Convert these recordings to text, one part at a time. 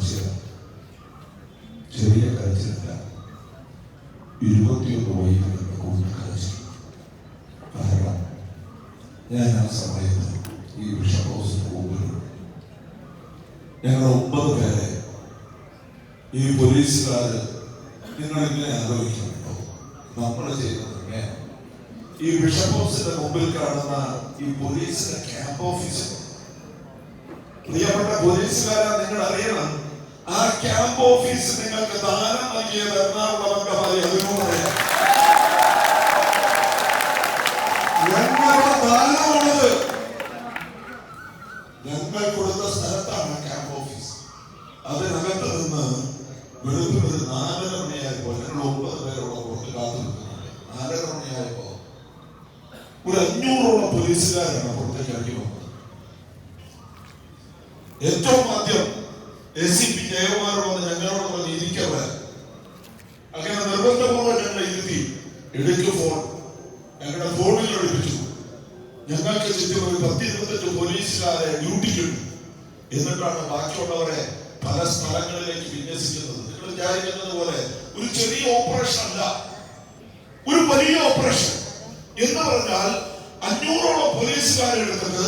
കരച്ചില ചെറിയ കരച്ചിലല്ല ഇരുപത്തിയൊന്ന് വൈകിട്ട് കൂടുതൽ കരച്ചിൽ കാരണം ഞാൻ ആ സമയത്ത് ഈ ഹൗസിന് മുമ്പിൽ ഞങ്ങൾ ഒമ്പത് പേരെ ഈ പോലീസുകാര് നിങ്ങളിങ്ങനെ ആലോചിക്കുന്നുണ്ടോ നമ്മൾ ചെയ്യുന്നത് എങ്ങനെയാണ് ഈ ബിഷപ്പ് ഹൗസിന്റെ മുമ്പിൽ കാണുന്ന ഈ പോലീസിന്റെ ക്യാമ്പ് ഓഫീസ് പ്രിയപ്പെട്ട പോലീസുകാരാ നിങ്ങൾ അറിയണം ആ ക്യാമ്പ് ഓഫീസ് നിങ്ങൾക്ക് ദാനം നൽകിയത് എറണാകുളം അംഗമായി അതിനോടറിയാം ഞങ്ങളുടെ ദാനമാണത് ഞങ്ങൾ കൊടുത്ത സ്ഥലത്താണ് ക്യാമ്പ് ഓഫീസ് അതിനകത്ത് നിന്ന് വെളുപ്പിന് ഒരു നാലര മണിയായപ്പോ ഞങ്ങൾ ഒമ്പത് പേരോളം പുറത്ത് കാത്തു നിൽക്കുന്നുണ്ട് നാലര മണിയായപ്പോ ഒരു അഞ്ഞൂറോളം പോലീസുകാരാണ് പുറത്തേക്ക് ഇറങ്ങി വന്നത് ഏറ്റവും ആദ്യം എ സി പി ജയകുമാർ വന്ന് ഞങ്ങളോട് പറഞ്ഞ് ഇരിക്കവേ അങ്ങനെ നിർബന്ധപൂർവം ഞങ്ങളെ ഇരുത്തി എടുക്ക് ഫോൺ ഞങ്ങളുടെ ഫോണിൽ എടുപ്പിച്ചു ഞങ്ങൾക്ക് ചുറ്റും ഒരു പത്ത് ഇരുപത്തെട്ട് പോലീസുകാരെ ഡ്യൂട്ടിക്കുണ്ട് എന്നിട്ടാണ് ബാക്കിയുള്ളവരെ പല സ്ഥലങ്ങളിലേക്ക് വിന്യസിക്കുന്നത്. നിങ്ങൾ വിചാരിക്കുന്നത് പോലെ ഒരു ചെറിയ ഓപ്പറേഷൻ അല്ല. ഒരു വലിയ ഓപ്പറേഷൻ എന്ന് പറഞ്ഞാൽ അഞ്ഞൂറോളം പോലീസുകാരെ എടുത്തിട്ട്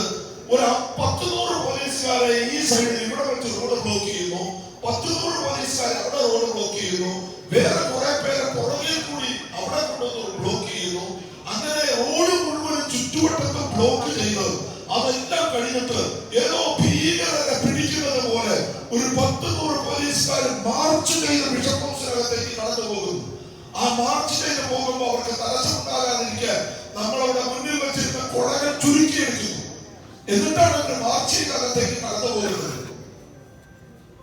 ഒരു പത്ത് നൂറ് പോലീസുകാരെ ഈ സൈഡിൽ ഇവിടെ വെച്ച് റോഡ് ബ്ലോക്ക് ചെയ്യുന്നു. പത്ത് നൂറ് പോലീസുകാരെ അവിടെ റോഡ് ബ്ലോക്ക് ചെയ്യുന്നു. വേറെ കുറെ പേരെ പുറകിൽ കൂടി അവിടെ കൊണ്ടുവന്ന് ബ്ലോക്ക് ചെയ്യുന്നു. അങ്ങനെ റോഡ് മുഴുവൻ ചുറ്റുവട്ടത്ത് ബ്ലോക്ക് ചെയ്ത് അതെല്ലാം കഴിഞ്ഞിട്ട് ഏതോ ഭീകരരെ പിടിക്കുന്നത് പോലെ ഒരു പത്ത് നൂറ് പോലീസുകാർ മാർച്ച് ചെയ്ത് ബിഷപ്പ് ഹൗസിനകത്തേക്ക് കടന്നു പോകുന്നു. ആ മാർച്ച് ചെയ്ത് പോകുമ്പോൾ അവർക്ക് തടസ്സമുണ്ടാകാതിരിക്കാൻ നമ്മളവിടെ മുന്നിൽ വെച്ചിരുന്ന കുടകൾ ചുരുക്കിയെടുക്കുന്നു. എന്നിട്ടാണ് അവർ മാർച്ച് ചെയ്തകത്തേക്ക് കടന്നു പോകുന്നത്.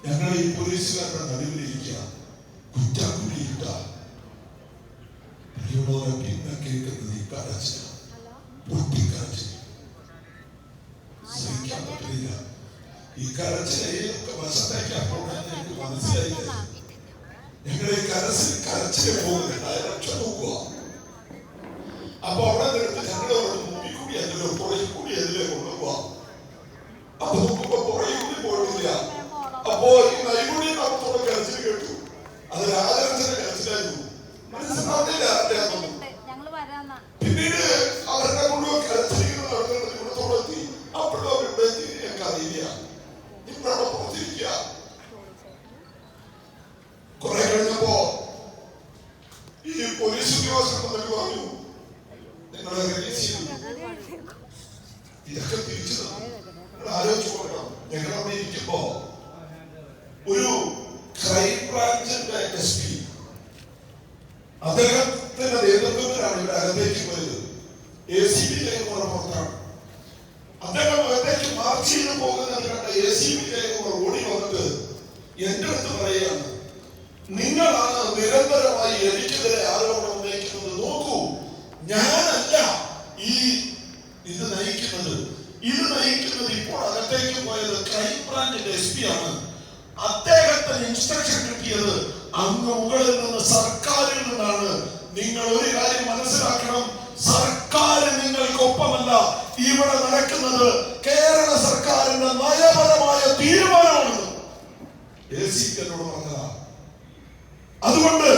ഞങ്ങൾ ഈ പോലീസുകാരുടെ നടുവിലിരിക്കുക പിന്നെ കേൾക്കുന്നത് ഈ പൊട്ടിക്കരച്ചിൽ സഹിക്കാൻ പറ്റില്ല ഈ കരച്ചിലെ ഏതൊക്കെ വശത്തേക്ക് അപ്പോഴാണ് എനിക്ക് മനസ്സിലായില്ല ഞങ്ങളെ കരച്ചിൽ കരച്ചിൽ പോകുന്നില്ല രക്ഷ നോക്കുക. അപ്പൊ അവിടെ ഇതൊക്കെ തിരിച്ചു ആലോചിച്ചു ആലോചിച്ച് ഞങ്ങൾ അവിടെ ഇരിക്കുമ്പോ ഒരു ക്രൈം ബ്രാഞ്ചിന്റെ എസ് പി അദ്ദേഹത്തിന്റെ നേതൃത്വത്തിലാണ് ഇവിടെ അകത്തേക്ക് പോയത് എ സി ബിയിലേക്ക് പുറത്താണ് അദ്ദേഹം അകത്തേക്ക് മാർച്ച് ചെയ്ത് പോകുന്നത് കണ്ട എ സി ബിയിലേക്ക് ഓടി വന്നിട്ട് എന്റെ അടുത്ത് പറയുകയാണ് നിങ്ങളാണ് നിരന്തരമായി എനിക്കെതിരെ ആരോപണം ഉന്നയിക്കുന്നത് നോക്കൂ ഞാനല്ല ഈ ഇത് നയിക്കുന്നത് ഇത് നയിക്കുന്നത് ഇപ്പോൾ പോയത് ക്രൈംബ്രാഞ്ചിന്റെ എസ് പി ആണ്. അദ്ദേഹത്തിന് ഇൻസ്ട്രക്ഷൻ കിട്ടിയത് അങ്ങ് മുകളിൽ നിന്ന് സർക്കാരിൽ നിന്നാണ്. നിങ്ങൾ ഒരു കാര്യം മനസ്സിലാക്കണം. സർക്കാർ നിങ്ങൾക്കൊപ്പമല്ല ഇവിടെ നടക്കുന്നത് കേരള സർക്കാരിന്റെ നയപരമായ തീരുമാനമാണ് എന്നോട് പറഞ്ഞതാ. അതുകൊണ്ട്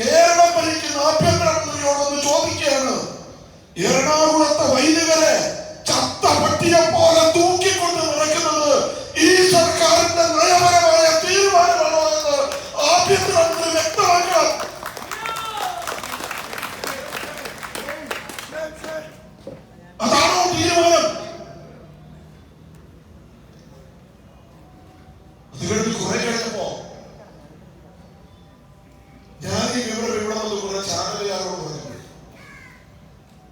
കേരളം ഭരിക്കുന്ന ആഭ്യന്തരമന്ത്രിയോടൊന്ന് ചോദിക്കുകയാണ്. എറണാകുളത്തെ വൈദികരെ ചത്ത പട്ടിയെ പോലെ തൂക്കിക്കൊണ്ട് നടക്കുന്നത് ഈ സർക്കാരിന്റെ നയപരമായ തീരുമാനമാണോ എന്ന് ആഭ്യന്തരമന്ത്രി വ്യക്തമാക്കണം അതാണോ തീരുമാനം അത് കഴിഞ്ഞ് കുറെ കഴിഞ്ഞപ്പോ ഞാൻ ഈ വിവരം ഇവിടെ വന്ന് കുറെ ചാനലുകാരോട് പറഞ്ഞു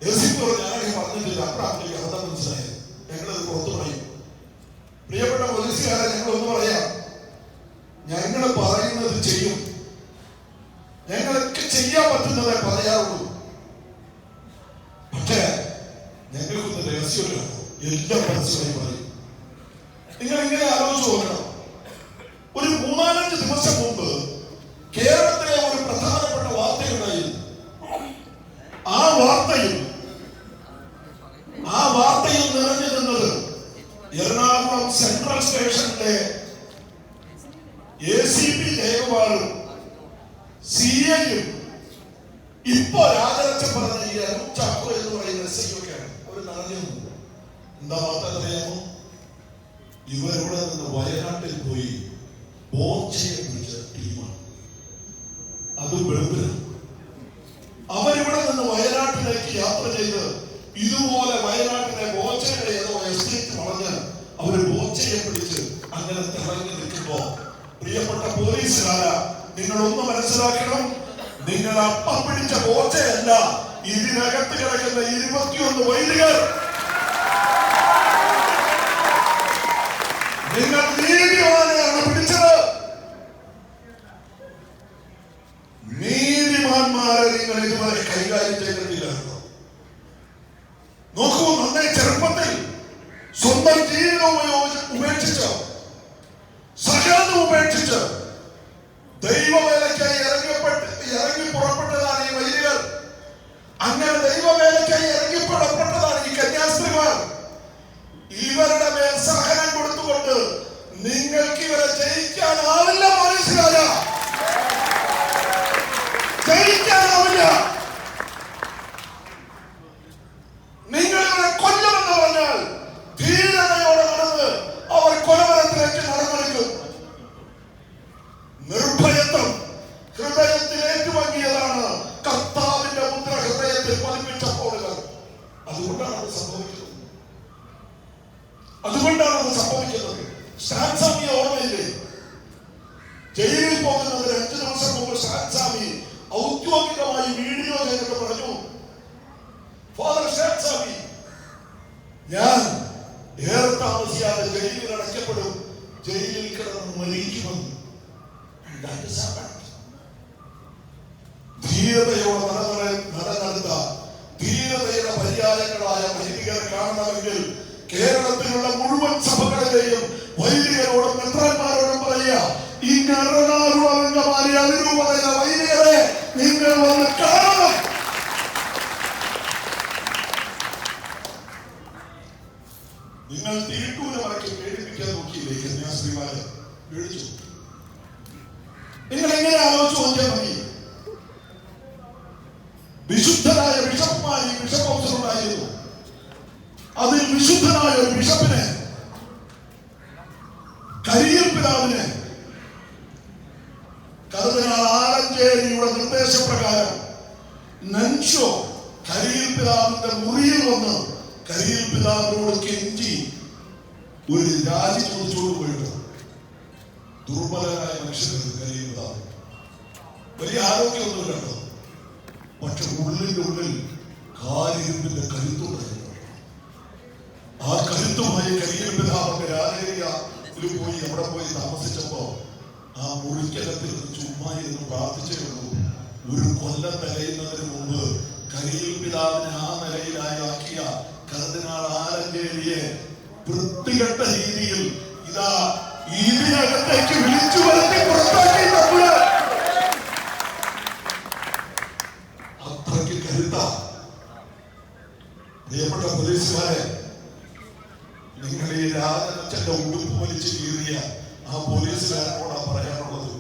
യേശുവിനോട് ഞാനൊക്കെ പറഞ്ഞിട്ടില്ല അപ്പോഴാണ് എനിക്ക് അർത്ഥം മനസ്സിലായത് ഞങ്ങളത് പുറത്തു പറയും പ്രിയപ്പെട്ട പോലീസുകാരെ ഞങ്ങൾ ഒന്ന് പറയാം ഞങ്ങൾ പറയുന്നത് ചെയ്യും ഞങ്ങൾക്ക് ചെയ്യാൻ പറ്റുന്നതേ പറയാറുള്ളൂ പക്ഷേ രഹസ്യമില്ല എല്ലാം പരസ്യമായി പറയും ഏറെ താമസിയാതെ ജയിലിൽ അടയ്ക്കപ്പെടും ജയിലിൽ കിടന്ന് മരിക്കുമെന്ന്. ധീരതയോടെ നടന്നെടുത്ത ധീരതയുടെ പര്യായങ്ങളായ വൈദികർ കാണണമെങ്കിൽ കേരളത്തിലുള്ള മുഴുവൻ സഭകളിലെയും വൈദികരോടും മെത്രാന്മാരോടും പറയുക ഈ എറണാകുളമാരി അതിരൂപതയിലെ വൈദികരെ നിങ്ങൾ വന്ന് കാണണം നിങ്ങൾ തിരുട്ടൂര് വരയ്ക്ക് പേടിപ്പിക്കാൻ നോക്കിയില്ലേ? കന്യാസ്ത്രീമാരെ പേടിച്ചു. നിങ്ങൾ എങ്ങനെ ആലോചിച്ചു നോക്കിയാൽ മതി? വിശുദ്ധരായ ബിഷപ്പ്മാർ ഈ ബിഷപ്പ് ഹൗസിൽ ഉണ്ടായിരുന്നു അതിൽ വിശുദ്ധനായ ഒരു ബിഷപ്പിനെ കരിയർ പിതാവിനെ ഒരു രാജി ചോദിച്ചുകൊണ്ട് പോയിട്ട് ദുർബലരായ മനുഷ്യർക്ക് കഴിയുന്നതാണ് വലിയ ആരോഗ്യമൊന്നും കേട്ടോ പക്ഷെ ഉള്ളിന്റെ ഉള്ളിൽ കാര്യത്തിന്റെ കരുത്തുണ്ടായിരുന്നു ആ കരുത്തുമായി കരിയർ പിതാവിന്റെ രാജേരിയയിൽ പോയി അവിടെ പോയി താമസിച്ചപ്പോ ആ മുറിക്കലത്തിൽ ചുമ്മാ ഇരുന്ന് പ്രാർത്ഥിച്ചേ ഒരു കൊല്ലം നിലയുന്നതിന് മുമ്പ് കരിയിൽ പിതാവിനെ ആ നിലയിലായി ആക്കിയ കർദിനാൾ ആലഞ്ചേരിയെ വൃത്തികെട്ട രീതിയിൽ ഇതാ ഇതിനകത്തേക്ക് വിളിച്ചു വരുത്തി പുറത്താക്കി നമ്മൾ അത്രയ്ക്ക് കരുത്ത. പ്രിയപ്പെട്ട പോലീസുകാരെ നിങ്ങൾ ഈ രാജനച്ചന്റെ ഉടുപ്പ് വലിച്ചു കീറിയ ആ പോലീസുകാരനോടാ പറയാനുള്ളത്.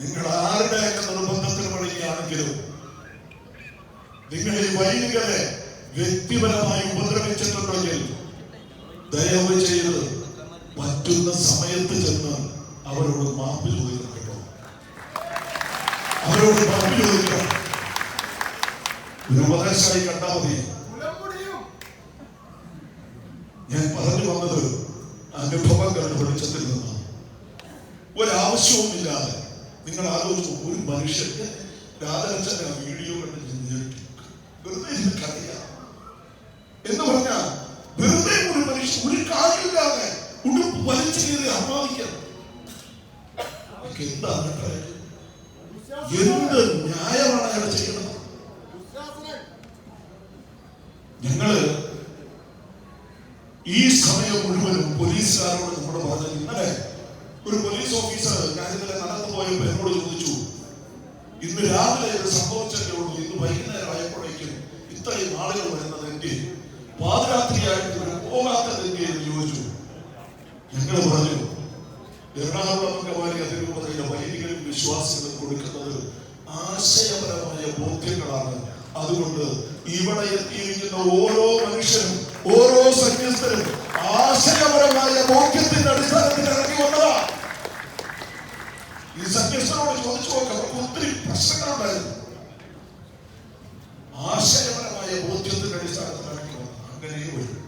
നിങ്ങൾ ആരുടെയൊക്കെ നിർബന്ധത്തിന് വഴിയാണെങ്കിലും നിങ്ങൾ ഈ വൈദികരെ വ്യക്തിപരമായി ഉപദ്രവിച്ചിട്ടുണ്ടെങ്കിൽ ദയവ് ചെയ്ത് പറ്റുന്ന സമയത്ത് ചെന്ന് അവരോട് മാപ്പ് ചോദിക്കണം കേട്ടോ. അവരോട് മാപ്പ് ചോദിക്കണം. ഒരു ഉപദേശമായി കണ്ടാൽ മതി. ഞാൻ പറഞ്ഞു വന്നത് അനുഭവങ്ങളുടെ വെളിച്ചത്തിൽ നിന്നാണ്. ഒരാവശ്യവുമില്ലാതെ നിങ്ങൾ ആലോചിച്ചു ഒരു മനുഷ്യന്റെ രാധാകൃഷ്ണൻ വീഡിയോ കണ്ട് ഞെട്ടി. വെറുതെ കറിയാം എന്ന് പറഞ്ഞാൽ അതൊക്കെ എന്താണ് കേട്ടോ? എന്ത് ന്യായമാണ് അയാൾ ചെയ്യണം? ഞങ്ങൾ ഈ സമയം മുഴുവനും പോലീസുകാരോട് നമ്മുടെ പറഞ്ഞത് ഇന്നലെ ഒരു പോലീസ് ഓഫീസർ ഇന്നലെ നടന്നു പോയപ്പോ എന്നോട് ചോദിച്ചു ഇന്ന് രാവിലെ ഇത് സംഭവിച്ചതേ ഉള്ളൂ? ഇന്ന് വൈകുന്നേരം ആയപ്പോഴേക്കും ഇത്രയും ആളുകൾ വരുന്നത് എങ്കിൽ പാതിരാത്രിയായിട്ട് ഇവർ പോകാത്തത് എങ്കിൽ എന്ന് ചോദിച്ചു. ഞങ്ങൾ പറഞ്ഞു എറണാകുളം അങ്കമാലി അതിരൂപതയിലെ വൈദികരും വിശ്വാസികളും കൊടുക്കുന്നത് ആശയപരമായ ബോധ്യങ്ങളാണ്. അതുകൊണ്ട് ഇവിടെ എത്തിയിരിക്കുന്ന ഓരോ മനുഷ്യനും ഓരോ സന്യസ്തരും ആശയപരമായ ബോധ്യത്തിന്റെ അടിസ്ഥാനത്തിൽ ഇറങ്ങി വന്നതാ. ഈ സന്യസ്തരോട് ചോദിച്ചു നോക്കാം അവർക്ക് ഒത്തിരി പ്രശ്നങ്ങളുണ്ടായിരുന്നു. ആശയപരമായ ബോധ്യത്തിന്റെ അടിസ്ഥാനത്തിൽ ഇറങ്ങി വന്നു. അങ്ങനെ വരും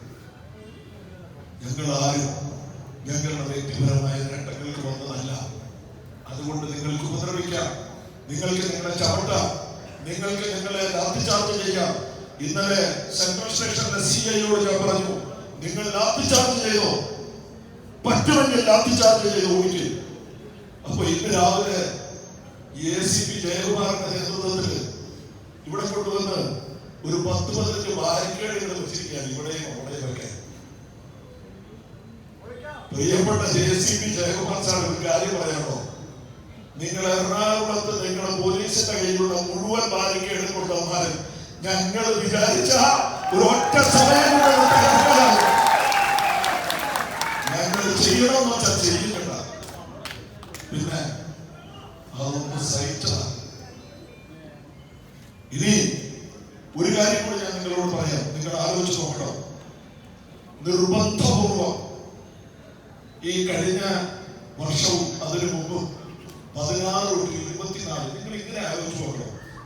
ഞങ്ങൾ ആരും ഞങ്ങളുടെ വ്യക്തിപരമായ വന്നതല്ല അതുകൊണ്ട് നിങ്ങൾക്ക് ഉപദ്രവിക്കാം. നിങ്ങൾക്ക് നിങ്ങളെ ചവിട്ടാം. നിങ്ങൾക്ക് നിങ്ങളെ ലാത്തിചാർജ് ചെയ്യാം. ഇന്നലെ സെൻട്രൽ സ്റ്റേഷനിലെ സി ഐയോട് ഞാൻ പറഞ്ഞു നിങ്ങൾ ലാത്തിചാർജ് ചെയ്തോ? പറ്റുമെങ്കിൽ ലാത്തിചാർജ് ചെയ്ത് ഓടിക്കും അപ്പൊ ഇന്ന് രാവിലെ എ സി പി ജയകുമാറിന്റെ നേതൃത്വത്തിൽ ഇവിടെ കൊണ്ടുവന്ന് ഒരു പത്ത് പതിനഞ്ച് ബാരിക്കേഡുകൾ വെച്ചിരിക്കുകയാണ്. ഇവിടെയും അവിടെയും ഒക്കെ. പ്രിയപ്പെട്ട J C P Jayakumar sir ഒരു കാര്യം പറയാമോ? നിങ്ങൾ എറണാകുളത്ത് നിങ്ങളുടെ പോലീസിന്റെ കയ്യിലുള്ള മുഴുവൻ ബാരിക്കേഡ് കൊണ്ടുവന്നാലും ഞങ്ങൾ വിചാരിച്ച ഒരു ഒറ്റ സമയം. ഞങ്ങൾ ചെയ്യണമെന്ന് വെച്ചാൽ ചെയ്യുന്നില്ല പിന്നെ അതൊന്ന് സഹിച്ചതാണ്. ഇനി ഒരു കാര്യം കൂടി ഞാൻ നിങ്ങളോട് പറയാം. നിങ്ങൾ ആലോചിച്ച് നോക്കണം. നിർബന്ധപൂർവം ഈ കഴിഞ്ഞ വർഷവും അതിനു മുമ്പ് പതിനാറ് തൊട്ട് ഇരുപത്തിനാല് നിങ്ങൾ ഇങ്ങനെ ആലോചിച്ചു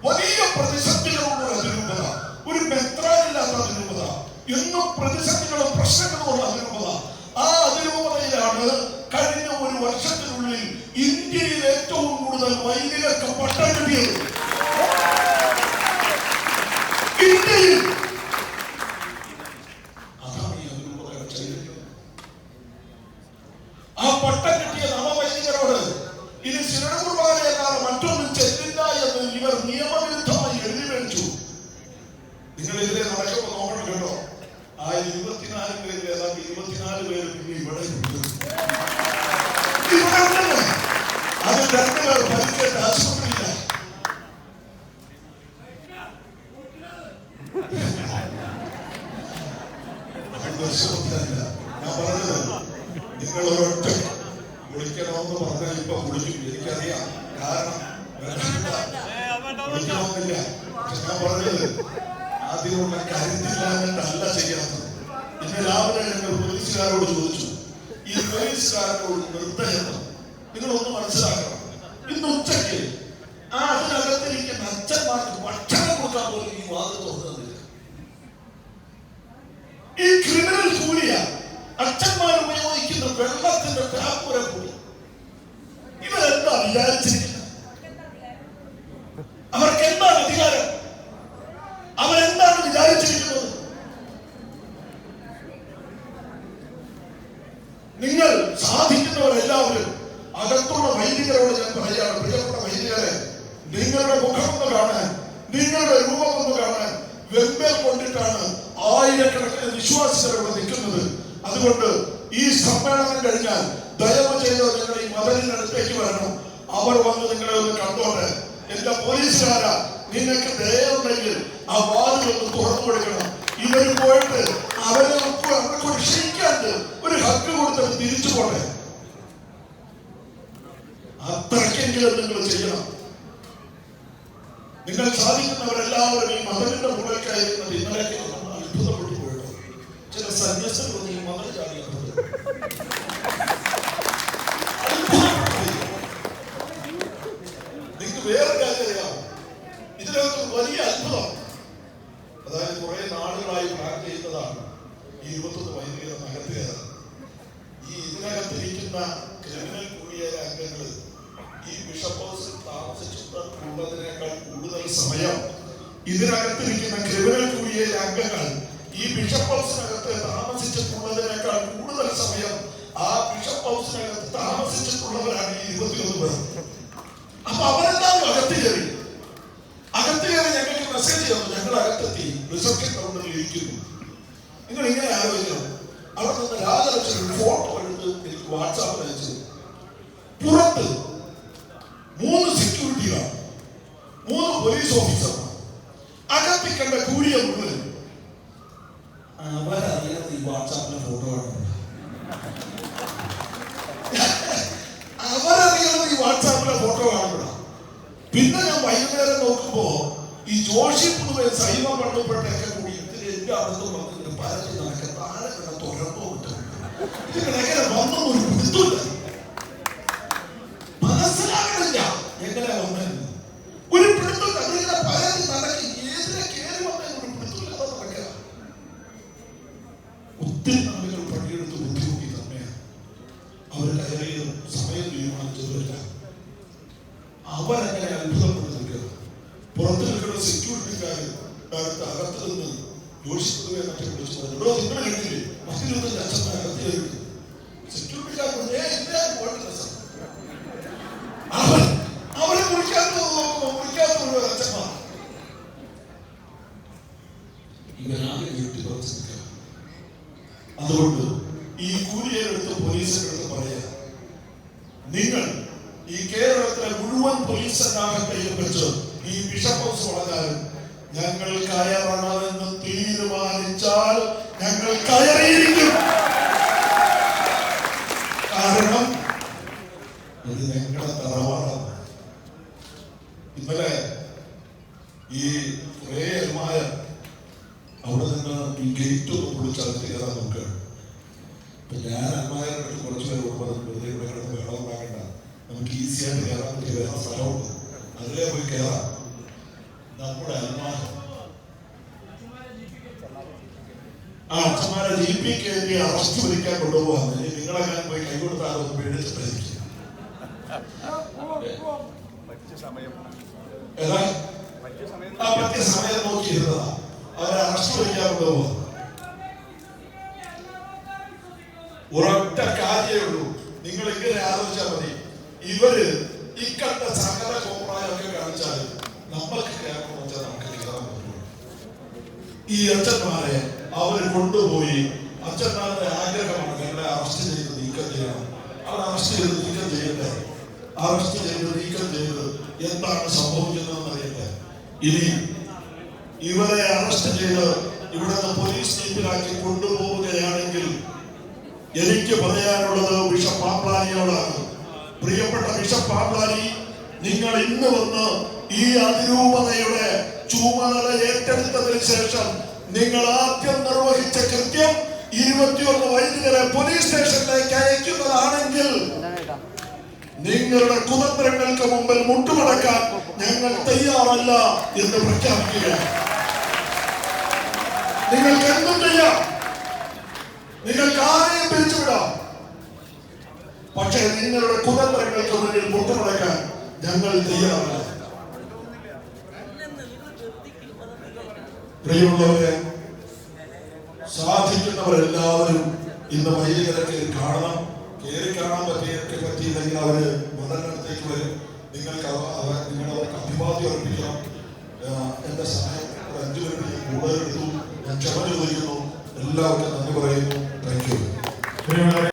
വലിയ പ്രതിസന്ധികളുള്ള അതിരൂപത ഒരു മെത്രാനില്ലാത്ത അതിരൂപത എന്നും പ്രതിസന്ധികളും പ്രശ്നങ്ങളുമുള്ള അതിരൂപത. ആ അതിരൂപതയിലാണ് കഴിഞ്ഞ ഒരു വർഷത്തിനുള്ളിൽ ഇന്ത്യയിൽ ഏറ്റവും കൂടുതൽ വൈദികർക്ക് പട്ടം കിട്ടിയത് നിങ്ങൾ ഇതിലെ നടക്കുമ്പോൾ നോക്കണം കേട്ടോ. ആ ഇരുപത്തിനാല് പേരിൽ ഏതാണ്ട് ഇരുപത്തിനാല് പേര് ഇവിടെ ഇവിടെ ഉണ്ടെന്ന് അത് രണ്ടുപേർ പരിക്കേറ്റ ആശുപത്രിയില്ല ദർശനത്തിലല്ല ഞാൻ പറഞ്ഞത് നിങ്ങൾ ഒരൊറ്റ കുളിക്കണമെന്ന് പറഞ്ഞാൽ ഇപ്പൊ കുളിക്കും എനിക്കറിയാം കാരണം വിഷമില്ല. കുളിക്കണമെന്നില്ല പക്ഷെ ഞാൻ പറഞ്ഞത് അതിനുള്ള കരുത്തില്ലാഞ്ഞിട്ടല്ല ചെയ്യാത്തത് ഇന്ന് രാവിലെ ഞങ്ങൾ പോലീസുകാരോട് ചോദിച്ചു. ഈ പോലീസുകാരോട് നിർദ്ദയത്വം നിങ്ങളൊന്ന് മനസ്സിലാക്കണം. ഇന്ന് ഉച്ചയ്ക്ക് ആ അതിനകത്തിരിക്കുന്ന അച്ഛന്മാർക്ക് ഭക്ഷണം കൊടുക്കാൻ പോലും ഈ വാദം തുറന്നില്ല ഈ ക്രിമിനൽ കൂലിയ അച്ഛന്മാർ ഉപയോഗിക്കുന്ന വെള്ളത്തിന്റെ ടാപ്പുര കൂലി ഇവരെന്താ വിചാരിച്ചിരിക്കുന്നത് അവർക്ക് എന്താണ് അധികാരം അവരെന്താണ് വിചാരിച്ചിരിക്കുന്നത് നിങ്ങൾ സാധിക്കുന്നവരെല്ലാവരും അകത്തുള്ള വൈദികരോട് ഞാൻ പറയുകയാണ് പ്രിയപ്പെട്ട വൈദികരെ നിങ്ങളുടെ മുഖമൊന്ന് കാണാൻ നിങ്ങളുടെ രൂപമൊന്ന് കാണാൻ വെമ്പൽ കൊണ്ടിട്ടാണ് ആയിരക്കണക്കിന് വിശ്വാസികൾ ഇവിടെ നിൽക്കുന്നത് അതുകൊണ്ട് ഈ സമ്മേളനം കഴിഞ്ഞാൽ ദയവ് ചെയ്ത് നിങ്ങൾ ഈ മതലിനടുത്തേക്ക് വരണം അവർ വന്ന് നിങ്ങളെ ഒന്ന് കണ്ടോട്ടെ എന്റെ പോലീസുകാരാ നിങ്ങൾക്ക് ദയുണ്ടെങ്കിൽ ആ വാതിൽ ഒന്ന് തുറന്നു കൊടുക്കണം ഇവർ പോയിട്ട് അവരെ അവർക്ക് ഒരു ക്ഷയിക്കാണ്ട് ഒരു ഹക്ക് കൊടുത്തത് തിരിച്ചു പോട്ടെ. അത്രയ്ക്കെങ്കിലും നിങ്ങൾ ചെയ്യണം. നിങ്ങൾ സാധിക്കുന്നവരെല്ലാവരും ഈ മകളുടെ മുകളിലേക്കായിരുന്നത് ഇന്നലേക്ക് ഇന്നലെ അത്ഭുതപ്പെട്ടു പോയിട്ടുണ്ട്. ചില സന്യസ്തരൊന്നും ഈ മകൾ ചാടിയത് നിങ്ങൾക്ക് വേറെ കാര്യം അറിയാം ഇതിനകത്ത് ഒരു വലിയ അത്ഭുതം അതായത് കുറെ നാളുകളായി പ്ലാൻ ചെയ്യുന്നതാണ് ഈ ഇരുപത്തൊന്ന് വൈദികരെ നകത്തുകയാണ് ഈ ഇതിനകത്തിരിക്കുന്ന ക്രിമിനൽ കൂടിയേറെ അംഗങ്ങൾ ഈ ബിഷപ്പ് ഹൗസിൽ താമസിച്ചിട്ടുള്ളതിനേക്കാൾ കൂടുതൽ സമയം ഇതിനകത്തിരിക്കുന്ന ക്രിമിനൽ കൂടിയേറെ അംഗങ്ങൾ ഈ ബിഷപ്പ് ഹൗസിനകത്ത് താമസിച്ചിട്ടുള്ളതിനേക്കാൾ കൂടുതൽ ആ ബിഷപ്പ് ഹൗസിനകത്ത് താമസിച്ചിട്ടുള്ളവരാണ് ഈ ഇരുപത്തിയൊന്ന് പേർ. വാട്സാപ്പിലെ ഫോട്ടോ കാണുക പിന്നെ ഞാൻ വൈകുന്നേരം നോക്കുമ്പോ ഈ ജോഷി പുതുവെ സൈവ മണ്ണപ്പെട്ടൊക്കെ കൂടി ഇതിൽ എന്റെ അടുത്ത് വന്നിട്ട് പരത്തി നടക്കാൻ താഴെ കിടന്ന് തുറന്നു വിട്ടു ഇതിനെങ്ങനെ വന്നു ഒരു പിടുത്തില്ല പുറത്ത് നിൽക്കുന്ന സെക്യൂരിറ്റിക്കാർ അടുത്ത് അകത്ത് നിന്ന് യോഷിപ്പതുവെ മറ്റേ വിളിച്ചു പറഞ്ഞു "എടോ, നിങ്ങൾ കണ്ടില്ലേ? സെക്യൂരിറ്റിക്കാർ പോയിട്ടില്ല സർ." അവൻ അവരെ വിളിക്കാത്ത വിളിക്കാത്ത അച്ഛന്മാർ ഇവരാകെ വീട്ടിൽ പുറത്ത് നിൽക്കുക അതുകൊണ്ട് ഈ കൂലിയെടുത്ത് പോലീസിന്റെ അടുത്ത് പറയാ നിങ്ങൾ ഈ കേരളത്തിലെ മുഴുവൻ പോലീസ് സന്നാഹത്തെയും വെച്ച് ഈ ബിഷപ്പ് ഹൗസ് വളരാനും ഞങ്ങൾ കയറണമെന്ന് തീരുമാനിച്ചാൽ ഞങ്ങൾ കയറിയിരിക്കും കാരണം ഇത് ഞങ്ങളുടെ തറവാടാണ് ഇന്നലെ ഈ കുറേ അൽമാരം അവിടെ നിന്ന് ഈ ഗേറ്റ് ഒന്ന് പൊളിച്ചാൽ കയറാൻ നോക്കുകയാണ് അപ്പൊ ഞാൻ അമ്മായിരം അടുത്ത് കുറച്ച് പേര് കൊടുക്കുന്നത് വെറുതെ ഇവിടെ കിടന്ന് വെള്ളം ഉണ്ടാക്കണ്ട നമുക്ക് ഈസി ആയിട്ട് കയറാൻ പറ്റിയ വേറെ സ്ഥലമുണ്ട് അതിലേ പോയി കയറാം നമ്മുടെ അമ്മാൻ ആ അച്ഛന്മാരെ ജി പി കയറി അറസ്റ്റ് വിളിക്കാൻ കൊണ്ടുപോകാൻ ഇനി നിങ്ങളെങ്ങനെ പോയി കൈ പറ്റിയ സമയം ആ പറ്റിയ സമയം നോക്കിയിരുന്നതാ അവരെ അറസ്റ്റ് വിളിക്കാൻ കൊണ്ടുപോകാം ഒരൊറ്റ കാര്യമേ ഉള്ളൂ നിങ്ങൾ ഇങ്ങനെ ആലോചിച്ചാൽ മതി ഇവർ ഇക്കണ്ട സകല കോപ്രായൊക്കെ കാണിച്ചാൽ നമ്മൾക്ക് കേൾക്കണം വെച്ചാൽ നമുക്ക് പറ്റുള്ളൂ ഈ അച്ഛന്മാരെ അവർ കൊണ്ടുപോയി അച്ഛന്മാരുടെ ആഗ്രഹമാണ് ഞങ്ങളെ അറസ്റ്റ് അവർ അറസ്റ്റ് ചെയ്ത് നീക്കം ചെയ്യട്ടെ. അറസ്റ്റ് ചെയ്ത് നീക്കം ചെയ്ത് എന്താണ് സംഭവിക്കുന്നതെന്ന് അറിയട്ടെ. ഇനി ഇവരെ അറസ്റ്റ് ചെയ്ത് ഇവിടുന്ന് പോലീസ് ജീപ്പിലാക്കി കൊണ്ടുപോവുകയാണെങ്കിൽ എനിക്ക് പറയാനുള്ളത് ബിഷപ്പ് പ്രിയപ്പെട്ട ബിഷപ്പ് നിങ്ങൾ ഇന്ന് വന്ന് ഈ അതിരൂപതയുടെ ചുമതല ഏറ്റെടുത്തതിന് ശേഷം നിങ്ങൾ ആദ്യം നിർവഹിച്ച കൃത്യം ഇരുപത്തിയൊന്ന് വൈദികരെ പോലീസ് സ്റ്റേഷനിലേക്ക് അയക്കുന്നതാണെങ്കിൽ നിങ്ങളുടെ കുതന്ത്രങ്ങൾക്ക് മുമ്പിൽ മുട്ടുമടക്കാൻ ഞങ്ങൾ തയ്യാറല്ല എന്ന് പ്രഖ്യാപിക്കുക നിങ്ങൾക്ക് എന്തും ചെയ്യാം. നിങ്ങൾക്ക് ആരെയും പിരിച്ചുവിടാം. പക്ഷേ നിങ്ങളുടെ കുതന്ത്രങ്ങൾക്ക് മുന്നിൽ മുട്ടുമടക്കാൻ ഞങ്ങൾ തയ്യാറല്ല. പ്രിയമുള്ളവരെ സാധിക്കുന്നവർ എല്ലാവരും ഇന്ന് വൈദികരൊക്കെ കാണണം. കയറി കാണാൻ പറ്റിയൊക്കെ പറ്റിയില്ലെങ്കിൽ അവർ മണ്ഡലത്തിലേക്ക് വരും. നിങ്ങൾക്ക് നിങ്ങൾ അവർക്ക് അഭിവാദ്യം അർപ്പിക്കണം. എന്റെ സഹായം ഒരു അഞ്ചു മിനിറ്റ് കൂടുതൽ എടുത്തു. ഞാൻ ക്ഷമ ചോദിക്കുന്നു എല്ലാവർക്കും നന്ദി പറയുന്നു. Thank you